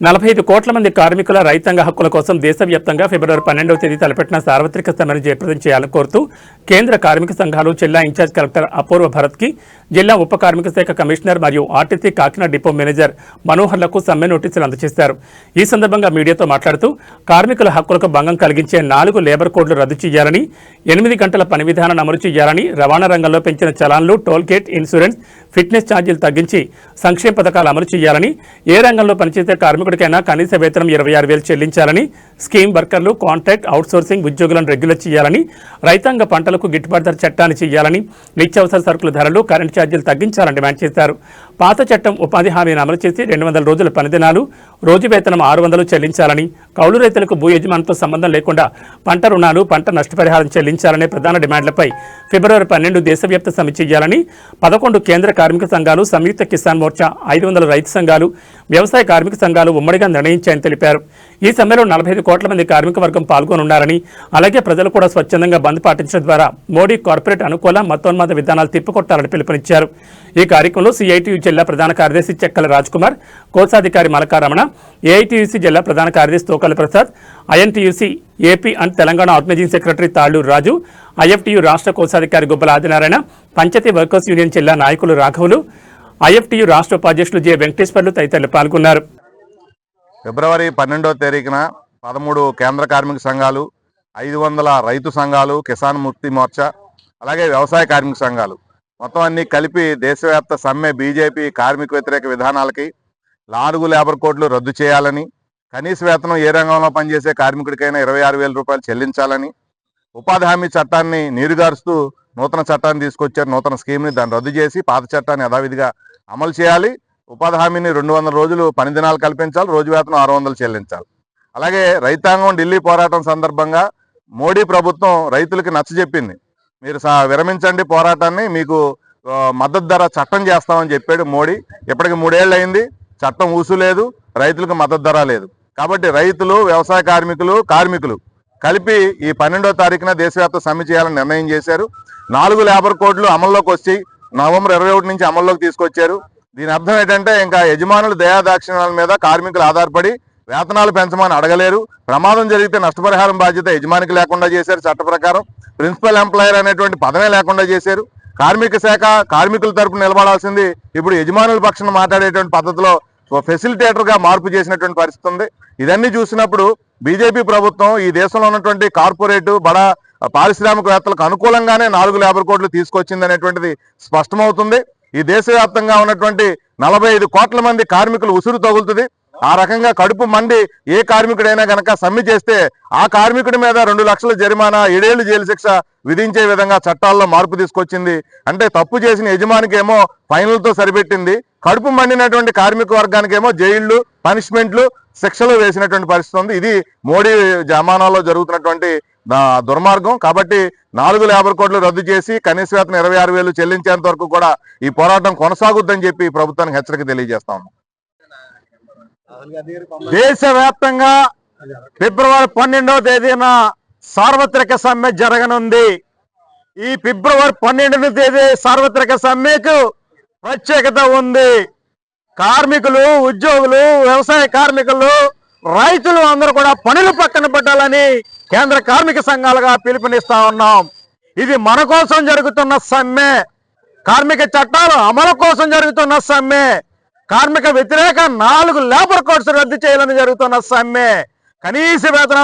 నలభై ఐదు కోట్ల మంది కార్మికుల రైతాంగ హక్కుల కోసం దేశవ్యాప్తంగా ఫిబ్రవరి పన్నెండవ తేదీ తలపెట్టిన సార్వత్రిక సమ్మెను జయప్రదం చేయాలని కోరుతూ కేంద్ర కార్మిక సంఘాలు జిల్లా ఇన్ఛార్జ్ కలెక్టర్ అపూర్వ భరత్కి జిల్లా ఉప కార్మిక శాఖ కమిషనర్ మరియు ఆర్టీసీ కాకినాడ డిపో మేనేజర్ మనోహర్లకు సమ్మె నోటీసులు అందజేశారు. ఈ సందర్భంగా మీడియాతో మాట్లాడుతూ కార్మికుల హక్కులకు భంగం కలిగించే నాలుగు లేబర్ కోడ్లు రద్దు చేయాలని ఎనిమిది గంటల పని విధానం అమలు చేయాలని రవాణా రంగంలో పెంచిన చలాన్లు టోల్ గేట్ ఇన్సూరెన్స్ ఫిట్నెస్ ఛార్జీలు తగ్గించి సంక్షేమ పథకాలు అమలు చేయాలని ఏ రంగంలో పనిచేసే కార్మికులు ఇప్పటికైనా కనీస వేతనం ఇరవై ఆరు వేలు చెల్లించాలని స్కీమ్ వర్కర్లు కాంట్రాక్ట్ అవుట్సోర్సింగ్ ఉద్యోగులను రెగ్యులర్ చేయాలని రైతాంగ పంటలకు గిట్టుబాటు ధర చట్టాన్ని చేయాలని నిత్యావసర సరుకుల ధరలు కరెంట్ ఛార్జీలు తగ్గించాలని డిమాండ్ చేశారు. పాత చట్టం ఉపాధి హామీని అమలు చేసి రెండు వందల రోజుల పనిదినాలు రోజు వేతనం ఆరు వందలు చెల్లించాలని కౌలు రైతులకు భూ యజమానితో సంబంధం లేకుండా పంట రుణాలు పంట నష్టపరిహారం చెల్లించాలనే ప్రధాన డిమాండ్లపై ఫిబ్రవరి పన్నెండు దేశవ్యాప్త సమ్మె చేయాలని పదకొండు కేంద్ర కార్మిక సంఘాలు సంయుక్త కిసాన్ మోర్చా ఐదు వందల రైతు సంఘాలు వ్యవసాయ కార్మిక సంఘాలు ఉమ్మడిగా నిర్ణయించాయని తెలిపారు. ఈ సమ్మెలో నలభై ఐదు కోట్ల మంది కార్మిక వర్గం పాల్గొనున్నారని అలాగే ప్రజలు కూడా స్వచ్ఛందంగా బంద్ పాటించడం ద్వారా మోడీ కార్పొరేట్ అనుకూల మతోన్మాద విధానాలు తిప్పికొట్టాలని పిలుపునిచ్చారు. ఈ కార్యక్రమంలో సిఐటియు జిల్లా ప్రధాన కార్యదర్శి చెక్కల రాజ్కుమార్ కోశాధికారి మలకారమణ ఏఐటియుసి జిల్లా ప్రధాన కార్యదర్శి Tokala Prasad INTUC AP and Telangana organising secretary Talluru Raju IFTU రాష్ట్ర కోశాధికారి గుబ్బల ఆదినారాయణ పంచాయతీ వర్కర్స్ యూనియన్ జిల్లా నాయకులు రాఘవులు ఐఎఫ్టియు రాష్ట్ర ఉపాధ్యక్షులు జె వెంకటేశ్వర్లు తదితరులు పాల్గొన్నారు. ఫిబ్రవరి పన్నెండవ తారీఖున పదమూడు కేంద్ర కార్మిక సంఘాలు ఐదు వందల రైతు సంఘాలు కిసాన్ ముక్తి మోర్చా అలాగే వ్యవసాయ కార్మిక సంఘాలు. మొత్తం అన్ని కలిపి దేశవ్యాప్త సమ్మె బీజేపీ కార్మిక వ్యతిరేక విధానాలకి నాలుగు లేబర్ కోడ్లు రద్దు చేయాలని కనీస వేతనం ఏ రంగంలో పనిచేసే కార్మికుడికైనా ఇరవై ఆరు వేల రూపాయలు చెల్లించాలని ఉపాధి హామీ చట్టాన్ని నీరుగారుస్తూ నూతన చట్టాన్ని తీసుకొచ్చారు నూతన స్కీమ్ని దాన్ని రద్దు చేసి పాత చట్టాన్ని యథావిధిగా అమలు చేయాలి. ఉపాధి హామీని రెండు వందల రోజులు పని దినాలు కల్పించాలి రోజు వేతనం ఆరు వందలు చెల్లించాలి. అలాగే రైతాంగం ఢిల్లీ పోరాటం సందర్భంగా మోడీ ప్రభుత్వం రైతులకి నచ్చజెప్పింది మీరు విరమించండి పోరాటాన్ని మీకు మద్దతు ధర చట్టం చేస్తామని చెప్పాడు మోడీ. ఇప్పటికి మూడేళ్ళు అయింది చట్టం ఊసు లేదు రైతులకు మద్దతు ధర లేదు. కాబట్టి రైతులు వ్యవసాయ కార్మికులు కార్మికులు కలిపి ఈ పన్నెండో తారీఖున దేశవ్యాప్త సమ్మె చేయాలని నిర్ణయం చేశారు. నాలుగు లేబర్ కోడ్లు అమల్లోకి వచ్చి నవంబర్ ఇరవై ఒకటి నుంచి అమల్లోకి తీసుకొచ్చారు. దీని అర్థం ఏంటంటే ఇంకా యజమానుల దయాదాక్షిణ్యాల మీద కార్మికులు ఆధారపడి వేతనాలు పెంచమని అడగలేరు. ప్రమాదం జరిగితే నష్టపరిహారం బాధ్యత యజమానికి లేకుండా చేశారు చట్ట ప్రకారం. ప్రిన్సిపల్ ఎంప్లాయర్ అనేటువంటి పదమే లేకుండా చేశారు. కార్మిక శాఖ కార్మికుల తరపున నిలబడాల్సింది ఇప్పుడు యజమానుల పక్షాన మాట్లాడేటువంటి పద్ధతిలో ఫెసిలిటేటర్గా మార్పు చేసినటువంటి పరిస్థితి ఉంది. ఇదన్నీ చూసినప్పుడు బీజేపీ ప్రభుత్వం ఈ దేశంలో ఉన్నటువంటి కార్పొరేటు బడా పారిశ్రామికవేత్తలకు అనుకూలంగానే నాలుగు లేబర్ కోడ్లు తీసుకొచ్చింది అనేటువంటిది స్పష్టమవుతుంది. ఈ దేశవ్యాప్తంగా ఉన్నటువంటి నలభై ఐదు కోట్ల మంది కార్మికులు ఉసురు తగులుతుంది. ఆ రకంగా కడుపు మండి ఏ కార్మికుడైనా గనక సమ్మె చేస్తే ఆ కార్మికుడి మీద రెండు లక్షల జరిమానా ఏడేళ్ళు జైలు శిక్ష విధించే విధంగా చట్టాల్లో మార్పు తీసుకొచ్చింది. అంటే తప్పు చేసిన యజమానికేమో ఫైనల్తో సరిపెట్టింది. కడుపు మండినటువంటి కార్మిక వర్గానికి ఏమో జైళ్ళు పనిష్మెంట్లు శిక్షలు వేసినటువంటి పరిస్థితి ఉంది. ఇది మోడీ జమానాలో జరుగుతున్నటువంటి దుర్మార్గం. కాబట్టి నాలుగు లేబర్ కోడ్లు రద్దు చేసి కనీస వేతన ఇరవై ఆరు వేలు చెల్లించేంత వరకు కూడా ఈ పోరాటం కొనసాగుద్దని చెప్పి ప్రభుత్వానికి హెచ్చరిక తెలియజేస్తాం దేశవ్యాప్తంగా ఫిబ్రవరి పన్నెండవ తేదీన సార్వత్రిక సమ్మె జరగనుంది. ఈ ఫిబ్రవరి పన్నెండవ తేదీ సార్వత్రిక సమ్మెకు ప్రత్యేకత ఉంది. కార్మికులు ఉద్యోగులు వ్యవసాయ కార్మికులు రైతులు అందరూ కూడా పనులు పక్కన పెట్టాలని కేంద్ర కార్మిక సంఘాలుగా పిలుపునిస్తా ఉన్నాం. ఇది మన కోసం జరుగుతున్న సమ్మె. కార్మిక చట్టాలు అమలు కోసం జరుగుతున్న సమ్మె. కార్మిక వ్యతిరేక నాలుగు లేబర్ కోడ్స్ రద్దు చేయాలని జరుగుతున్న సమ్మె. కనీస వేతనాలు